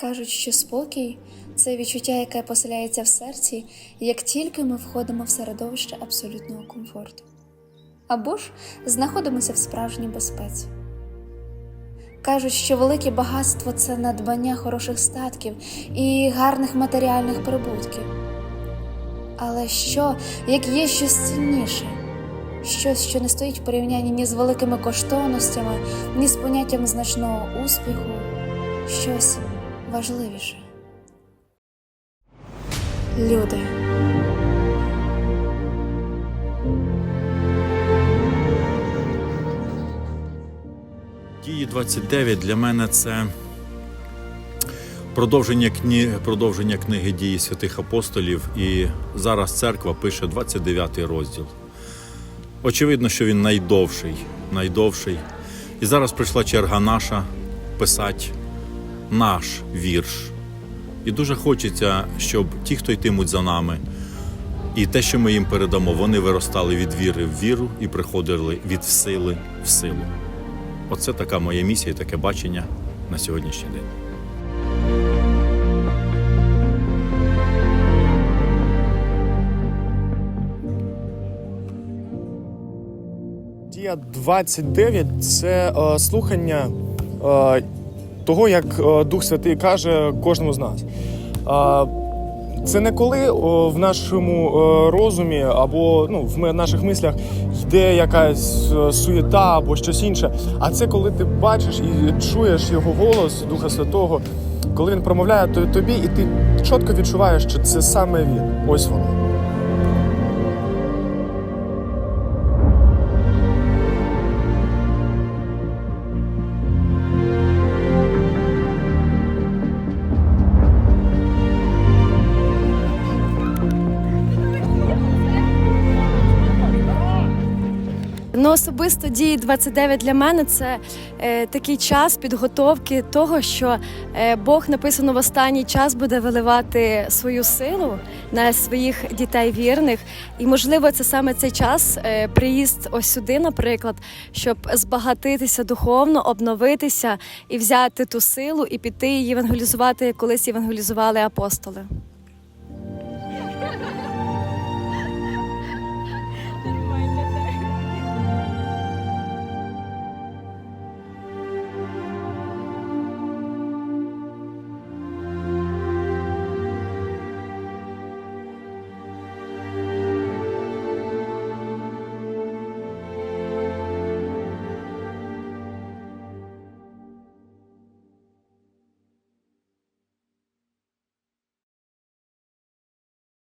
Кажуть, що спокій це відчуття, яке поселяється в серці, як тільки ми входимо в середовище абсолютного комфорту. Або ж знаходимося в справжній безпеці. Кажуть, що велике багатство це надбання хороших статків і гарних матеріальних прибутків. Але що, як є щось цінніше? Щось, що не стоїть в порівнянні ні з великими коштовностями, ні з поняттям значного успіху, щось важливіше. Люди. Дії 29 для мене це продовження, кні... продовження книги дії святих апостолів. І зараз церква пише 29 розділ. Очевидно, що він найдовший, найдовший. І зараз прийшла черга наша писати наш вірш. І дуже хочеться, щоб ті, хто йтимуть за нами, і те, що ми їм передамо, вони виростали від віри в віру і приходили від сили в силу. Оце така моя місія і таке бачення на сьогоднішній день. Дія 29 це е, слухання е, того, як е, Дух Святий каже кожному з нас. Це не коли в нашому е, розумі або ну, в наших мислях йде якась е, суєта або щось інше. А це коли ти бачиш і чуєш його голос, Духа Святого, коли він промовляє тобі, і ти чітко відчуваєш, що це саме він. Ось воно. Ну, особисто дії 29 для мене це е, такий час підготовки того, що е, Бог написано в останній час буде виливати свою силу на своїх дітей вірних. І можливо, це саме цей час, е, приїзд ось сюди, наприклад, щоб збагатитися духовно, обновитися і взяти ту силу і піти її евангелізувати, як колись євангелізували апостоли.